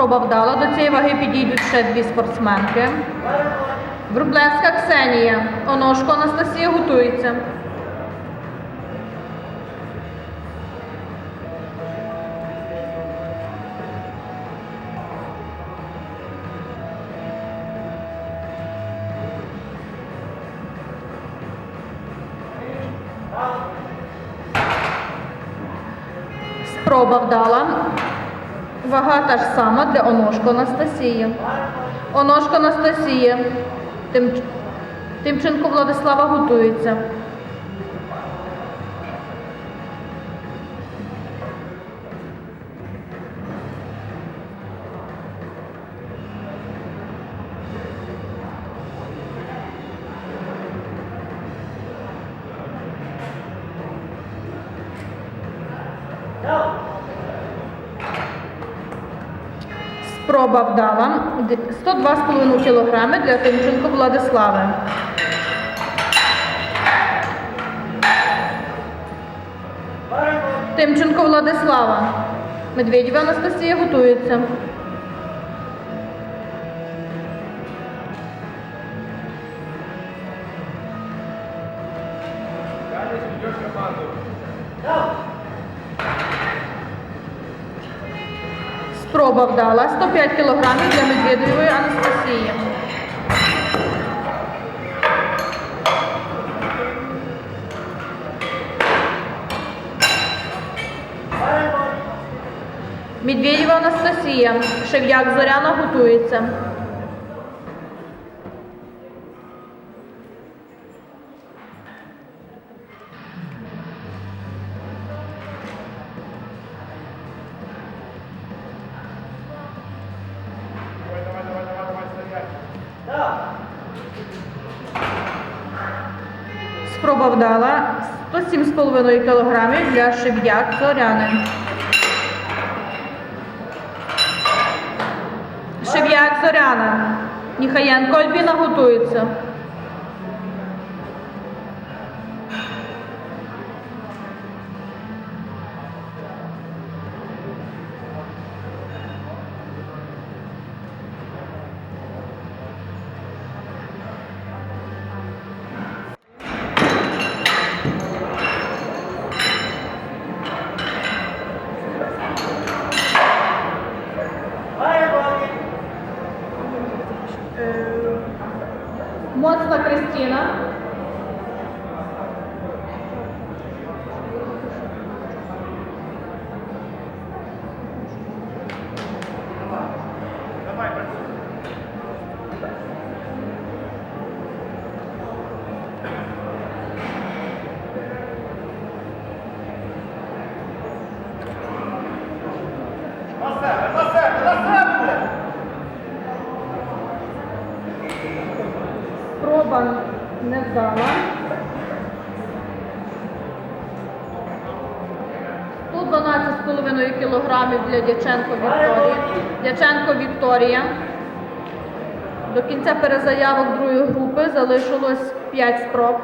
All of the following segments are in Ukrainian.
Спроба вдала. До цієї ваги підійдуть ще дві спортсменки. Врублевська Ксенія. Оношко Анастасія готується. Спроба вдала. Вага та ж сама для Оношко Анастасії. Оношко Анастасія. Тим... Тимченко Владислава готується. Спроба вдала. 102,5 кг для Тимченко Владислави. Тимченко Владислава. Медведєва Анастасія готується. Спроба вдала. 105 кг для Медведєвої Анастасії. Медведєва Анастасія. Шев'як Зоряна готується. Спроба вдала. 107,5 кг для шиб'як Зоряни. Шиб'як Зоряна. Ніхаєнко Альбіна готується. Моцна Кристина. Спроба не вдала. 112,5 кілограмів для Дяченко Вікторії. Дяченко Вікторія. До кінця перезаявок другої групи залишилось 5 спроб.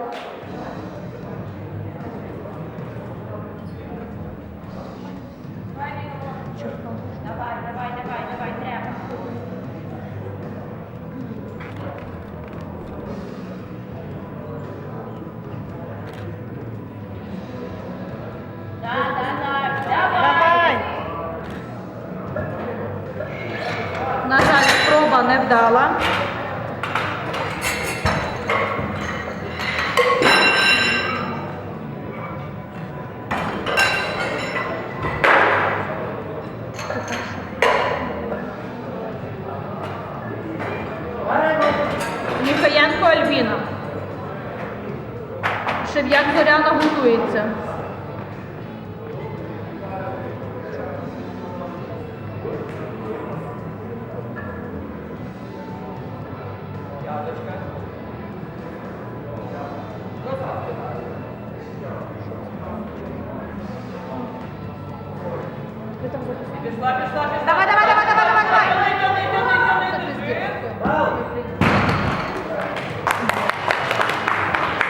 Давай, давай, давай, давай, давай, давай.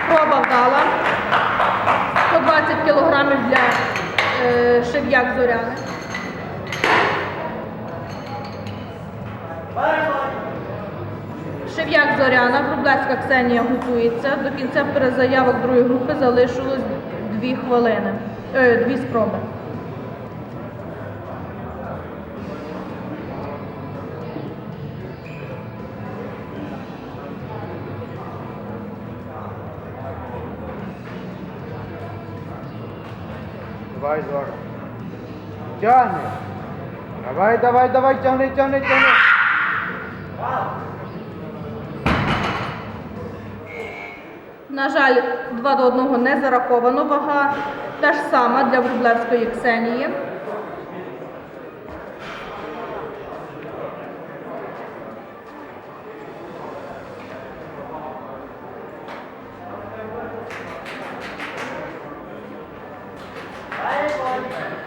Спроба вдала. 120 кілограмів для е, Шев'як Зоряни. Ряб'як Зоряна, Врублевська Ксенія готується. До кінця перезаявок другої групи залишилось дві хвилини. Е, дві спроби. Давай, Зора. Тягни. Давай, давай, давай, тягни, тягни, тягни. На жаль, 2 до 1 не зараховано. Вага та ж сама для Врублевської Ксенії.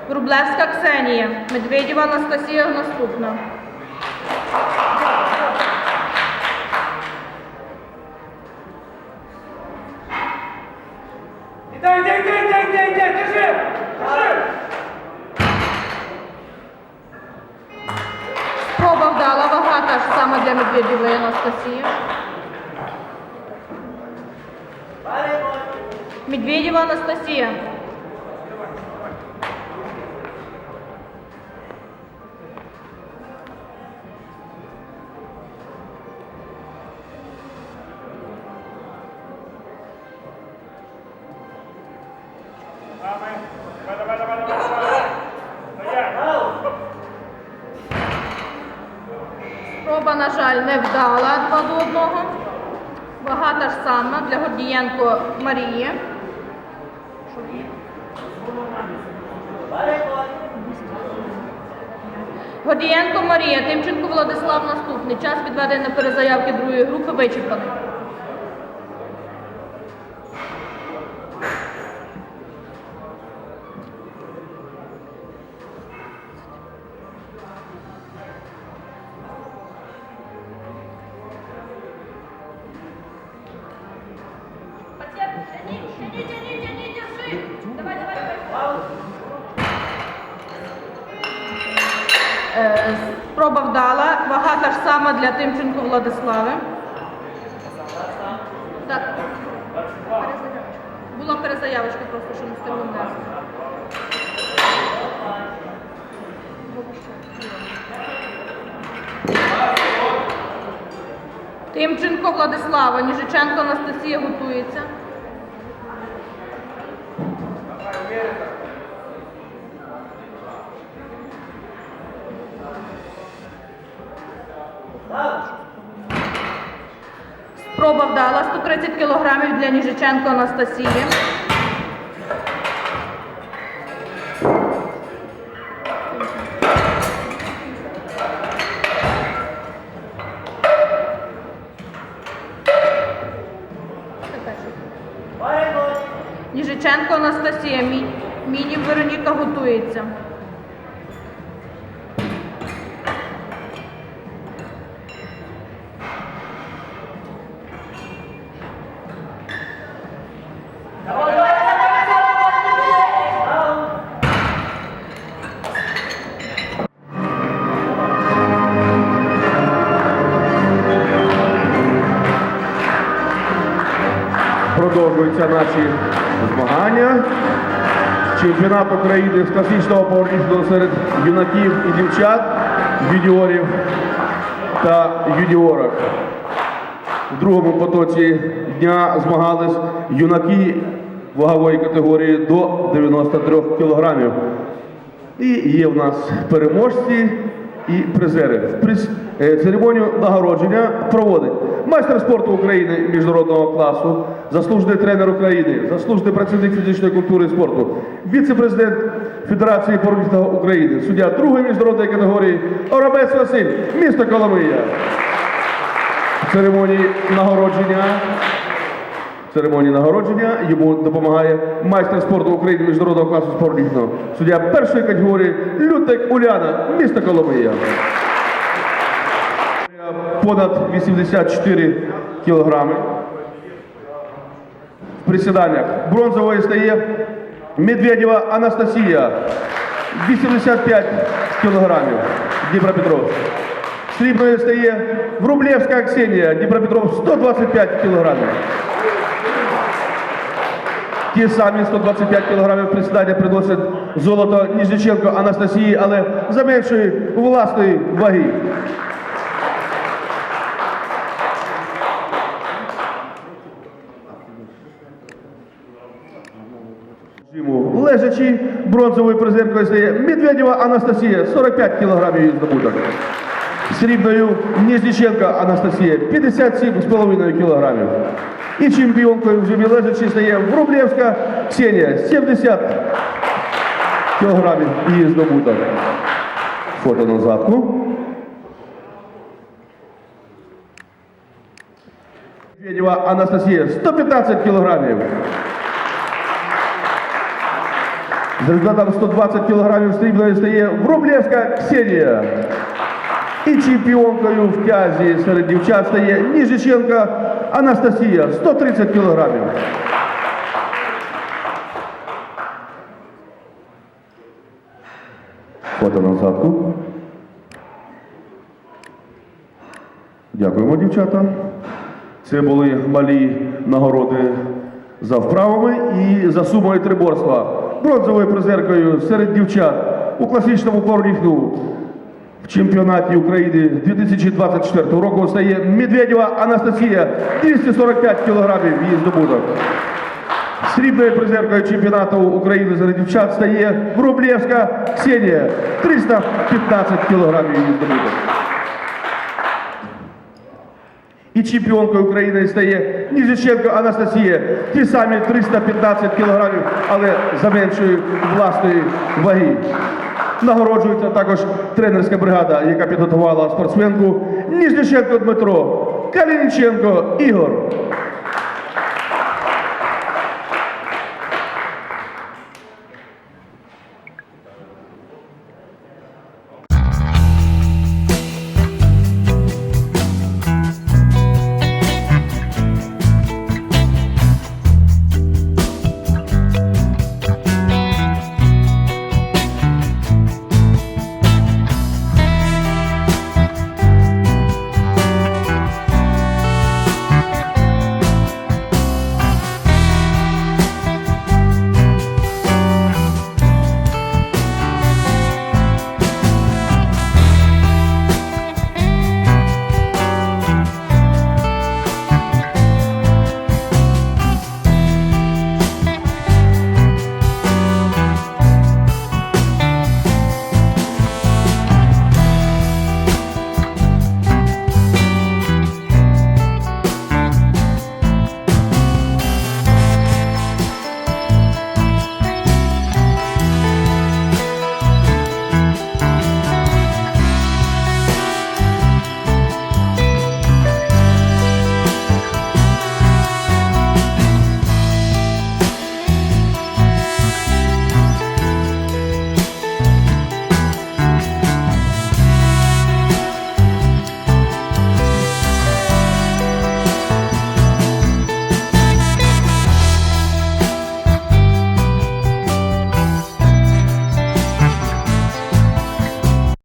Врублевська Ксенія. Медведєва Анастасія наступна. Медведєвої Медведева Анастасія. Спроба, на жаль, не вдала два до одного. Вага ж сама для Гордієнко Марії. Гордієнко Марія, Тимченко Владислав наступний. Час відведений на перезаявки другої групи вичерпаний. Сама для Тимченко Владислави. Так. Була перезаявочка просто, що не встигли внести. Тимченко Владислава, Ніжиченко Анастасія готується. Спроба вдала 130 кілограмів для Ніжиченко Анастасії. Продовжуються наші змагання. Чемпіонат України з класичного повернічного серед юнаків і дівчат, юніорів та юніорок. В другому потоці дня змагались юнаки вагової категорії до 93 кілограмів. І є в нас переможці і призери. Приз- е, Церемонію нагородження проводить майстер спорту України міжнародного класу, заслужений тренер України, заслужений працівник фізичної культури і спорту, віце-президент Федерації повернічного України, суддя другої міжнародної категорії Оробець Василь, місто Коломия. Церемонії нагородження церемонії нагородження йому допомагає майстер спорту України міжнародного класу спортивного суддя першої категорії Лютик Уляна, місто Коломия. Понад 84 кілограми. В присіданнях бронзовою стає Медведєва Анастасія, 85 кілограмів, Дніпропетровськ. Срібною стає Врублевська Ксенія, Дніпропетров 125 кілограмів. Ті самі 125 кілограмів присідання приносить золото Ніжниченко Анастасії, але за меншої власної ваги. Лежачи бронзовою призеркою стає Медведєва Анастасія 45 кілограмів її здобуток. Срібною Ніжниченко Анастасія 57,5 кілограмів. І чемпіонкою в жимі лежачи стає Врублевська Ксенія 70 кілограмів її здобуток. Фото на задку. Медведєва Анастасія 115 кілограмів. З результатом 120 кілограмів срібної стає Врублевська Ксенія. Чемпіонкою в тязі серед дівчат стає Ніжиченка Анастасія 130 кілограмів. Фото на задку. Дякуємо, дівчата. Це були малі нагороди за вправами і за сумою триборства. Бронзовою призеркою серед дівчат у класичному пауерліфтингу в чемпіонаті України 2024 року стає Медведєва Анастасія 245 кілограмів її здобуток. Срібною призеркою чемпіонату України серед дівчат стає Врублевська Ксенія 315 кілограмів її здобуток. І чемпіонкою України стає Ніжиченко Анастасія. Ті самі 315 кілограмів, але за меншої власної ваги. Нагороджується також тренерська бригада, яка підготувала спортсменку Ніжниченко Дмитро, Калініченко Ігор.